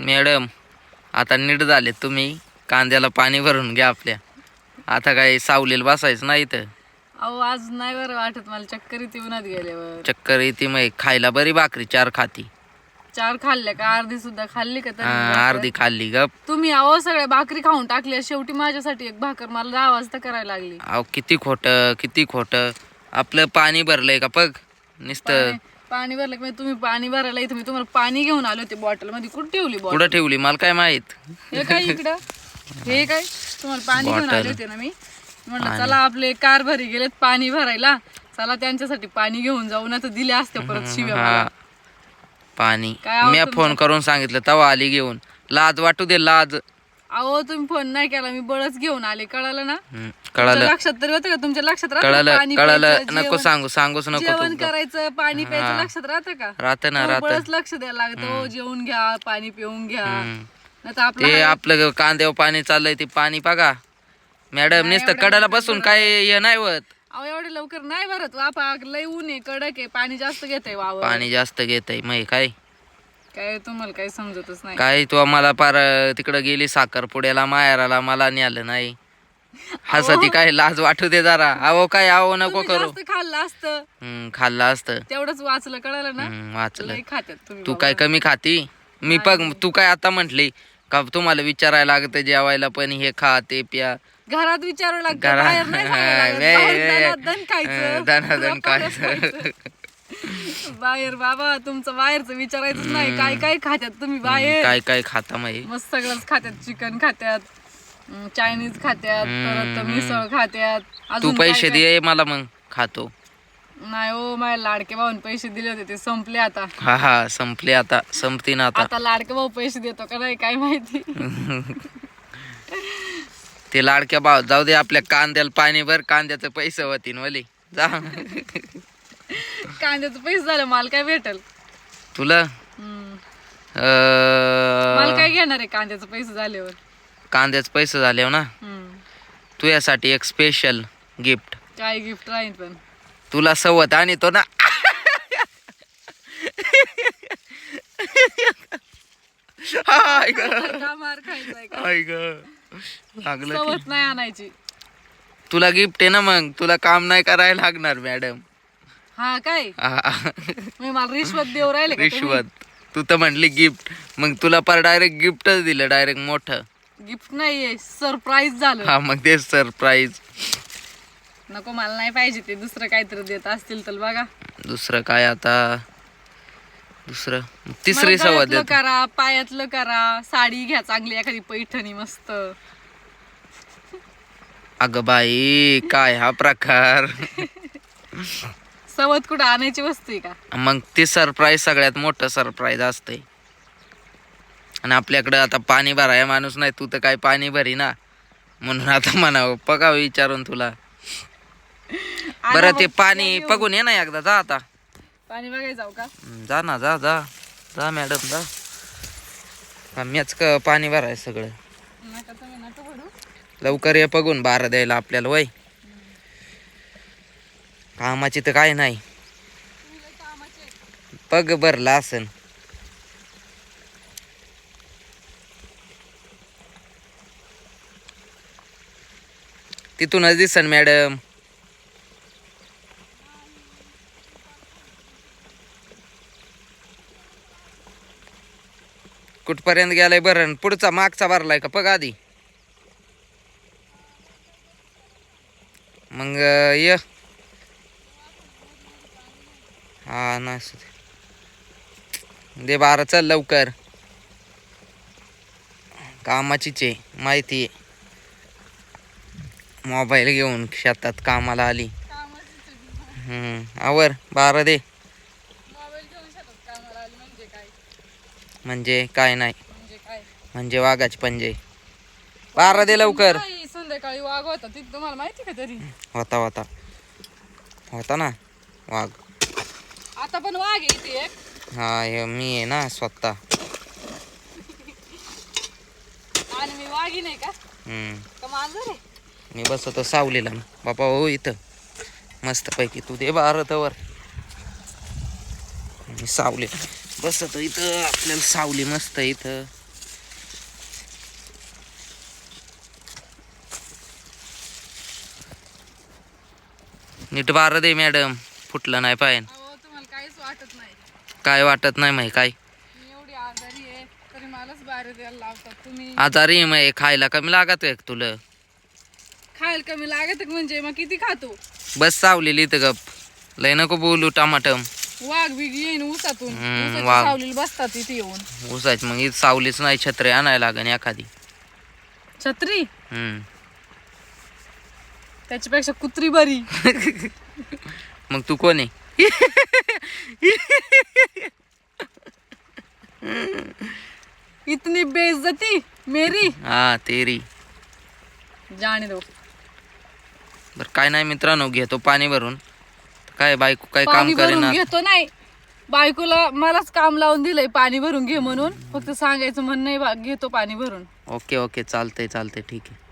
Madam आता नीट झाले तुम्ही. कांद्याला पाणी भरून घ्या आपल्या. आता काय सावलीला बसायचं नाही तर अहो आज नाही बरं वाटत. मला चक्कर येते उन्हात गेल्यावर. चक्कर येते मग. खायला बरी भाकरी चार खाती. चार खाल्ल्या का? अर्धी सुद्धा खाल्ली का तरी हा? अर्धी खाल्ली गप. तुम्ही अहो सगळ्या भाकरी खाऊन टाकल्या. शेवटी माझ्यासाठी एक भाकर. मला दहा वाजता करायला लागली. अहो किती खोटं किती खोटं. आपलं पाणी भरलंय का बघ? नुसतं. पाणी- भरलं की म्हणजे तुम्ही पाणी भरायला इथं मी तुम्हाला पाणी घेऊन आले होते बॉटलमध्ये कुठे ठेवली बॉटल? कुठं ठेवली? मला काय माहीत. हे काय इकडं? हे काय? तुम्हाला पाणी घेऊन. आले होते ना मी. म्हटलं चला आपले कार भरी गेलेत पाणी भरायला. चला त्यांच्यासाठी पाणी घेऊन जाऊ ना तर दिले असते परत शिव्या हा. पाणी. काय मी? फोन करून सांगितलं तवा आली घेऊन. लाज वाटू दे लाज. अहो तुम्ही फोन नाही केला मी बळच घेऊन आले. कळालं ना? हम्म, तुमच्या कळालं. लक्षात तरी होतं का? तुमच्या लक्षात राहतं का कळालं पाणी कळालं. प्यायचं, नको जेवण- सांगू सांगूच नको जेवण तू करायचं पाणी प्यायचं. लक्षात राहतं का? राहत ना हो, राहत. बळच लक्ष द्यायला लागतं. हो जेवून घ्या पाणी पिऊन घ्या. हम्म. नाही तर आपलं ते आपलं कांद्यावर पाणी चाललंय ते पाणी बघा. मॅडम नुसतं कडाला बसून काय हे नाही होत. अहो एवढे लवकर नाही भरत. वापा लय ऊन आहे कडक आहे. पाणी जास्त घेत वावर. पाणी जास्त घेत आहे मग काय? काय तुम्हाला काही समजतच नाही. काय तू मला पार तिकडं गेली साखरपुड्याला माहेराला मला नेलं नाही. हसती काय लाज वाटू दे जरा. अहो काय अहो नको तुम्ही करू. जास्त खाल्लं असतं. हम्म, खाल्लं असतं. तेवढंच वाचलं कळलं ना? हम्म, वाचलं. लय खात्यात तुम्ही तू बाबा. काय कमी खाती? मी बघ तू काय आता म्हंटली? का तुम्हाला विचारायला लागतं जेवायला पण हे खा ते प्या. घरात विचारू लागतं घरा- बाहेर नाही सांगायला लागत. वे- बाहेर वे- दणादण खायचं. दणादण रपारप खायचं. खायचं. बाहेर बाबा तुमचं बाहेरचं विचारायचंच नाही. काय काय खात्यात तुम्ही बाहेर? काय काय खाता मग मस्त सगळंच खात्यात. चिकन खात्यात चायनीज खात्यात परत मिसळ खात्यात. तू अजून काय पैसे काय? दे मला मग. खातो. नाही हो माझ्या लाडके भाऊन पैसे दिले होते ते संपले आता. हा हा संपले आता संपतीन आता. आता लाडके भाऊ पैसे देतो का नाही काय माहिती? ते लाडक्या भाव जाऊ दे आपल्या कांद्याला पाणी भर कांद्याचं पैसे होतीन वली. जा. कांद्याचं पैसे झालं मला काय भेटल? तुला? हम्म. अं, मला काय घेणार आहे कांद्याचं पैसे झाल्यावर? कांद्याचे पैसे झाले ना? हम्म. तुझ्यासाठी एक स्पेशल गिफ्ट काय गिफ्ट राहील पण? तुला सवत आणि तो ना? हाय ग. का मार खायचाय का? हाय ग. लागलं की. सवत नाही आणायची. तुला गिफ्ट आहे ना मग? तुला काम नाही करायला लागणार मॅडम हा काय? मी मला रिश्वत देऊ राहिले का रिश्वत. तू तर म्हणली गिफ्ट. मग तुला पर डायरेक्ट गिफ्टच दिलं डायरेक्ट मोठं. गिफ्ट नाहीये सरप्राईज झालं. हा मग तेच सरप्राईज नको मला नाही पाहिजे ते. दुसरं काहीतरी देत असतील तर बघा. दुसरं काय आता? दुसरं. तिसरी मला सवत गळ्यातलं देत. करा पायातलं करा. साडी घ्या चांगली एखादी पैठणी मस्त. अगं बाई काय हा प्रकार? सवत कुठं आणायची वस्तू आहे का? मग ते सरप्राईज सगळ्यात मोठं सरप्राईज असतंय. आणि आपल्याकडं आता पाणी भराय माणूस नाही तू तर काय पाणी भरी ना. म्हणून आता म्हणावं बघावं विचारून तुला. बरं ते पाणी बघून ये ना एकदा जा आता. पाणी बघायला जाऊ का? जा ना जा जा. जा मॅडम जा. क पाणी भराय सगळं. नका तुम्ही नका भरू. लवकर ये बघून बारा द्यायला आपल्याला वय. कामाची तर काय नाही. पग भरला असन. तिथूनच दिसन मॅडम. कुठपर्यंत गेलाय बरं? पुढचा मागचा भरलाय का? पग आधी. मग य ये. हा ना असू दे. बारा चल लवकर. कामाचीच आहे माहिती आहे. मोबाईल घेऊन शेतात कामाला आली. आवर बारा दे. म्हणजे काय? म्हणजे काय नाही. म्हणजे काय? म्हणजे वाघाचे पंजे. बारा दे लवकर. संध्याकाळी वाघ होता ती तुम्हाला माहिती का तरी? होता होता. होता ना वाघ. आता पण आहे एक. हा हे मी आहे ना स्वतः. आणि मी वाघी नाही का? मी बसवतो सावलीला. बापा हो इथं. मस्तपैकी तू दे भारतावर. मी सावली बसतो इथं. आपल्याला सावली मस्त इथं. नीट बार दे मॅडम. फुटलं नाही पाहिजे वाटत नाही. काय वाटत नाही माही काय? मी एवढी आजारी आहे तरी मलाच बाहेर द्यायला लावतात तुम्ही. आजारी आहे माही खायला कमी लागत आहे तुला? खायला कमी लागत आहे म्हणजे? मग किती खातो? बस सावलेली तर गप. लय नको बोलू टमाटम. वाघ बिग येईन ऊसातून. हम्म, ऊसाच्या वाघ. सावलीला बसतात इथे येऊन. उसाच मग सावलीच नाही छत्री आणायला लागन एखादी. छत्री? हम्म. त्याच्यापेक्षा कुत्री बरी. मग तू कोण आहे? इतनी बेइज्जती मेरी? हा तेरी. जाणे दो. बर काय नाही मित्रांनो घेतो पाणी भरून. काय बायको काय काम पाणी भरून करेना घेतो नाही. बायकोला मलाच काम लावून दिलंय पाणी भरून घे म्हणून. फक्त सांगायचं म्हण नाही बा- घेतो पाणी भरून. ओके ओके चालतंय चालतंय ठीक आहे.